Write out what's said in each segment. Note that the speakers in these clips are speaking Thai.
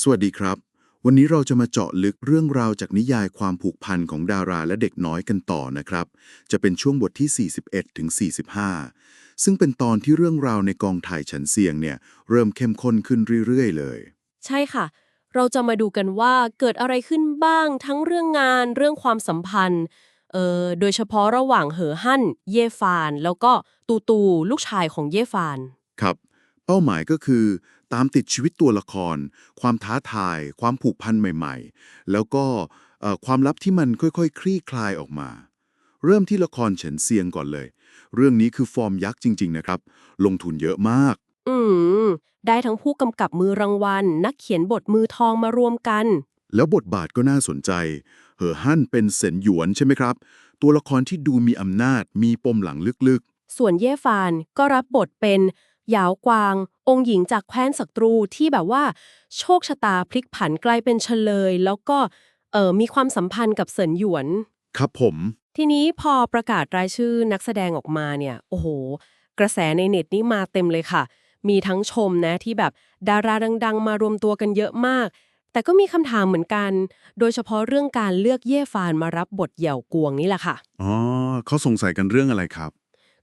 สวัสดีครับ วันนี้เราจะมาเจาะลึกเรื่องราวจากนิยายความผูกพันของดาราและเด็กน้อยกันต่อนะครับ จะเป็นช่วงบทที่ 41ถึง45 ซึ่งเป็นตอนที่เรื่องราวในกองถ่ายฉันเซียงเนี่ย เริ่มเข้มข้นขึ้นเรื่อยๆ เลย ใช่ค่ะ เราจะมาดูกันว่าเกิดอะไรขึ้นบ้างทั้งเรื่องงานเรื่องความสัมพันธ์เอ่อโดยเฉพาะระหว่างเหอฮั่น เย่ฟาน แล้วก็ตูตูลูกชายของเย่ฟาน ครับ เป้าหมายก็คือ ตามติดชีวิตตัวละคร ความท้าทาย ความผูกพันใหม่ๆ แล้วก็เอ่อความลับที่มันค่อยๆคลี่คลายออกมา เริ่มที่ละครเฉินเซียงก่อนเลย เรื่องนี้คือฟอร์มยักษ์จริง ๆ นะครับ ลงทุนเยอะมาก อืม ได้ทั้งผู้กำกับมือรางวัล นักเขียนบทมือทองมารวมกัน แล้วบทบาทก็น่าสนใจ เหอฮั่นเป็นเซนหยวนใช่ไหมครับ ตัวละครที่ดูมีอำนาจ มีปมหลังลึกส่วนเย่ฟานก็รับบทเป็น หยาวกวาง องค์หญิงจากแคว้นศัตรูที่แบบว่า โชคชะตาพลิกผันกลายเป็นเฉลย แล้วก็เออมีความสัมพันธ์กับเสินหยวนๆครับผม ทีนี้พอประกาศรายชื่อนักแสดงออกมาเนี่ยโอ้โห กระแสในเน็ตนี่มาเต็มเลยค่ะ มีทั้งชมนะที่แบบดาราดัง ๆ มารวมตัวกันเยอะมาก แต่ก็มีคำถามเหมือนกัน โดยเฉพาะเรื่องการเลือกเย่ฟานมารับบทเหยี่ยวกวงนี่แหละค่ะอ๋อเขาสงสัยกันเรื่องอะไรครับ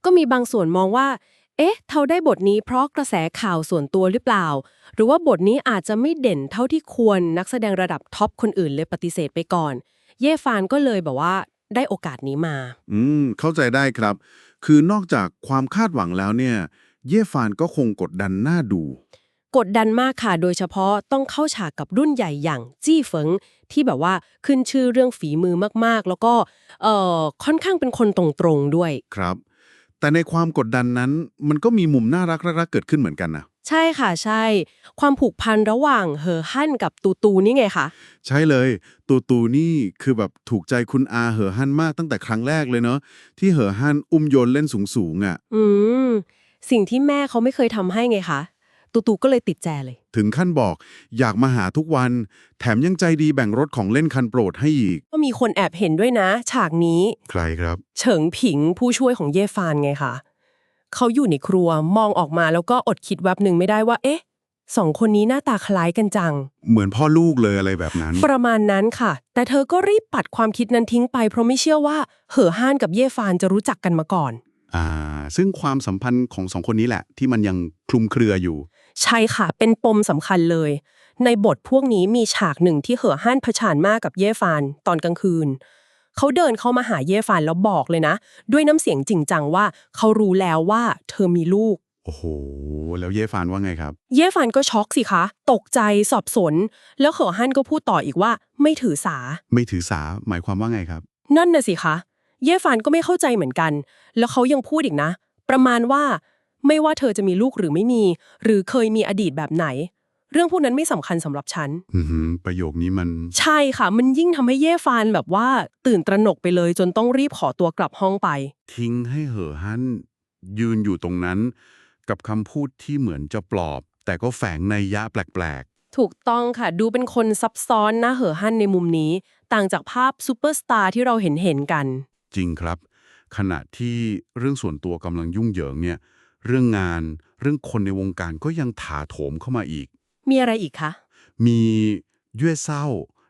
ก็มีบางส่วนมองว่า เอ๊ะเขาได้บทนี้เพราะกระแสข่าวส่วนตัวหรือเปล่า หรือว่าบทนี้อาจจะไม่เด่นเท่าที่ควรนักแสดงระดับท็อปคนอื่นเลยปฏิเสธไปก่อน เย่ฟานก็เลยแบบว่าได้โอกาสนี้มา อืม เข้าใจได้ครับ คือนอกจากความคาดหวังแล้วเนี่ย เย่ฟานก็คงกดดันหน้าดู กดดันมากค่ะ โดยเฉพาะต้องเข้าฉากกับรุ่นใหญ่อย่างจี้เฟิงที่แบบว่าขึ้นชื่อเรื่องฝีมือมากๆ แล้วก็เอ่อค่อนข้างเป็นคนตรงๆด้วย ครับ แต่ในความกดดันนั้นมันก็มีมุมน่ารักรักๆเกิดขึ้นเหมือนกันนะ ใช่ค่ะใช่ ความผูกพันระหว่างเหอฮั่นกับตูตูนี่ไงคะ ใช่เลย ตูตูนี่คือแบบถูกใจคุณอาเหอฮั่นมากตั้งแต่ครั้งแรกเลยเนาะที่เหอฮั่นอุ้มโยนเล่นสูงๆอะ่ะ อืม สิ่งที่แม่เขาไม่เคยทำให้ไงคะ ตูตูก็เลยติดแจเลย ถึงขั้นบอกอยากมาหาทุกวัน แถมยังใจดีแบ่งรถของเล่นคันโปรดให้อีก ก็มีคนแอบเห็นด้วยนะ ฉากนี้ ใครครับ เฉิงผิงผู้ช่วยของเย่ฟานไงคะเขาอยู่ในครัวมองออกมาแล้วก็อดคิดแวบหนึ่งไม่ได้ว่า เอ๊ะสองคนนี้หน้าตาคล้ายกันจัง เหมือนพ่อลูกเลยอะไรแบบนั้น ประมาณนั้นค่ะ แต่เธอก็รีบปัดความคิดนั้นทิ้งไป เพราะไม่เชื่อว่า เหอฮั่นกับเย่ฟานจะรู้จักกันมาก่อน อ่า ซึ่งความสัมพันธ์ของสองคนนี้แหละ ที่มันยังคลุมเครืออยู่ ใช่ค่ะ เป็นปมสำคัญเลย ในบทพวกนี้มีฉากหนึ่งที่เหอฮั่นเผชิญมากกับเย่ฟานตอนกลางคืน เขาเดินเข้ามาหาเย่ฟานแล้วบอกเลยนะ ด้วยน้ำเสียงจริงจังว่า เขารู้แล้วว่าเธอมีลูก โอ้โห แล้วเย่ฟานว่าไงครับ เย่ฟานก็ช็อกสิคะ ตกใจสอบสน แล้วเหอฮั่นก็พูดต่ออีกว่า ไม่ถือสา ไม่ถือสาหมายความว่าไงครับ นั่นน่ะสิคะ เย่ฟานก็ไม่เข้าใจเหมือนกัน แล้วเขายังพูดอีกนะ ประมาณว่า ไม่ว่าเธอจะมีลูกหรือไม่มี หรือเคยมีอดีตแบบไหน เรื่องพวกนั้นไม่สำคัญสำหรับฉัน อือหือประโยคนี้มัน ใช่ค่ะ มันยิ่งทำให้เย่ฟานแบบว่า ตื่นตระหนกไปเลย จนต้องรีบขอตัวกลับห้องไป ทิ้งให้เหอฮั่นยืนอยู่ตรงนั้น กับคำพูดที่เหมือนจะปลอบ แต่ก็แฝงในยยะแปลกถูกต้องค่ะ ดูเป็นคนซับซ้อนนะเหอฮั่นในมุมนี้ ต่างจากภาพซูเปอร์สตาร์ที่เราเห็นเห็นๆกัน ๆ จริงครับ ขณะที่เรื่องส่วนตัวกำลังยุ่งเหยิงเนี่ย เรื่องงาน เรื่องคนในวงการก็ยังถาโถมเข้ามาอีก มีอะไรอีกคะ มีเย่เศร้า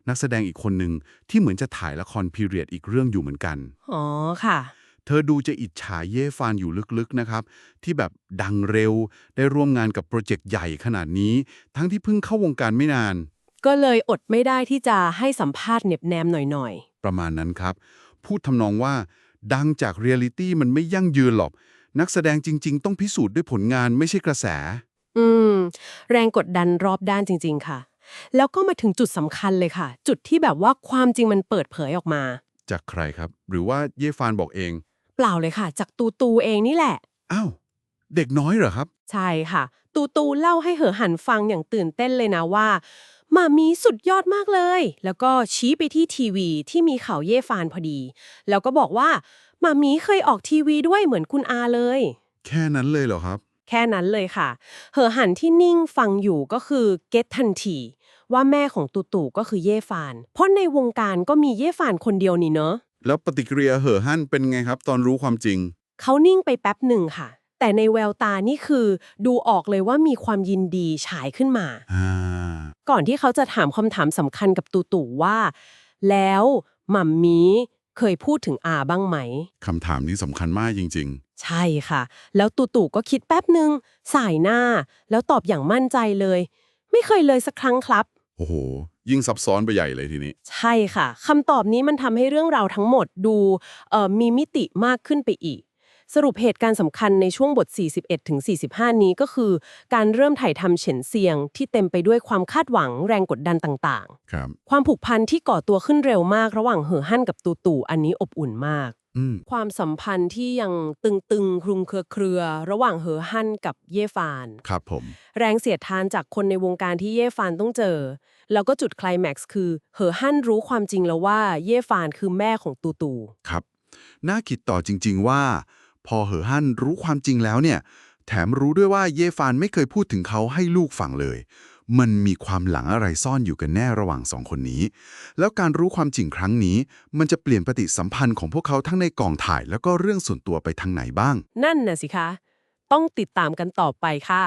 นักแสดงอีกคนหนึ่งที่เหมือนจะถ่ายละครพีเรียดอีกเรื่องอยู่เหมือนกัน อ๋อค่ะ เธอดูจะอิจฉาเย่ฟานอยู่ลึกๆนะครับ ที่แบบดังเร็วได้ร่วมงานกับโปรเจกต์ใหญ่ขนาดนี้ ทั้งที่เพิ่งเข้าวงการไม่นาน ก็เลยอดไม่ได้ที่จะให้สัมภาษณ์เหน็บแนมหน่อยประมาณนั้นครับ พูดทำนองว่า ดังจากเรียลิตี้มันไม่ยั่งยืนหรอก นักแสดงจริง ๆ ต้องพิสูจน์ด้วยผลงานไม่ใช่กระแสๆอืม แรงกดดันรอบด้านจริง ๆ ค่ะ แล้วก็มาถึงจุดสำคัญเลยค่ะ จุดที่แบบว่าความจริงมันเปิดเผยออกมา จากใครครับ หรือว่าเย่ฟานบอกเองเปล่าเลยค่ะ จากตูตูเองนี่แหละ อ้าวเด็กน้อยเหรอครับ ใช่ค่ะ ตูตูเล่าให้เหอหันฟังอย่างตื่นเต้นเลยนะว่าหมามีสุดยอดมากเลย แล้วก็ชี้ไปที่ทีวีที่มีข่าวเย่ฟานพอดี แล้วก็บอกว่าห มามีเคยออกทีวีด้วยเหมือนคุณอาเลย แค่นั้นเลยเหรอครับ แค่นั้นเลยค่ะ เหอหันที่นิ่งฟังอยู่ก็คือเก็ตทันที ว่าแม่ของตูตูก็คือเย่ฟาน เพราะในวงการก็มีเย่ฟานคนเดียวนี่เนอะ แล้วปฏิกิริยาเหอฮั่นเป็นไงครับ ตอนรู้ความจริง เขานิ่งไปแป๊บหนึ่งค่ะ แต่ในแววตานี่คือ ดูออกเลยว่ามีความยินดีฉายขึ้นมา อ่า ก่อนที่เขาจะถามคำถามสำคัญกับตูตู่ว่า แล้วหม่ำมี เคยพูดถึงอาบ้างไหม คำถามนี้สำคัญมากจริง ใช่ค่ะ แล้วตูตู่ก็คิดแป๊บหนึ่งสายหน้า แล้วตอบอย่างมั่นใจเลย ไม่เคยเลยสักครั้งครับ ๆ โอ้โห ยิ่งซับซ้อนไปใหญ่เลยทีนี้ ใช่ค่ะคำตอบนี้มันทำให้เรื่องราวทั้งหมดดูเอ่อมีมิติมากขึ้นไปอีก สรุปเหตุการณ์สำคัญในช่วงบท 41ถึง45 นี้ก็คือ การเริ่มถ่ายทำเฉินเซียง ที่เต็มไปด้วยความคาดหวังแรงกดดันต่างครับๆความผูกพันที่ก่อตัวขึ้นเร็วมาก ระหว่างเหอฮั่นกับตูตู่อันนี้อบอุ่นมาก อืม ความสัมพันธ์ที่ยังตึงๆคลุมเครือเครือๆระหว่างเหอฮั่นกับเย่ฟาน ครับผม แรงเสียดทานจากคนในวงการที่เย่ฟานต้องเจอ แล้วก็จุดไคลแม็กซ์คือ เหอฮั่นรู้ความจริงแล้วว่าเย่ฟานคือแม่ของตูตู ครับ น่าคิดต่อจริง ๆ ว่า พอเหอฮั่นรู้ความจริงแล้วเนี่ย แถมรู้ด้วยว่าเยฟานไม่เคยพูดถึงเขาให้ลูกฟังเลย มันมีความหลังอะไรซ่อนอยู่กันแน่ระหว่างสองคนนี้ แล้วการรู้ความจริงครั้งนี้ มันจะเปลี่ยนปฏิสัมพันธ์ของพวกเขาทั้งในกองถ่ายแล้วก็เรื่องส่วนตัวไปทางไหนบ้าง นั่นน่ะสิคะ ต้องติดตามกันต่อไปค่ะ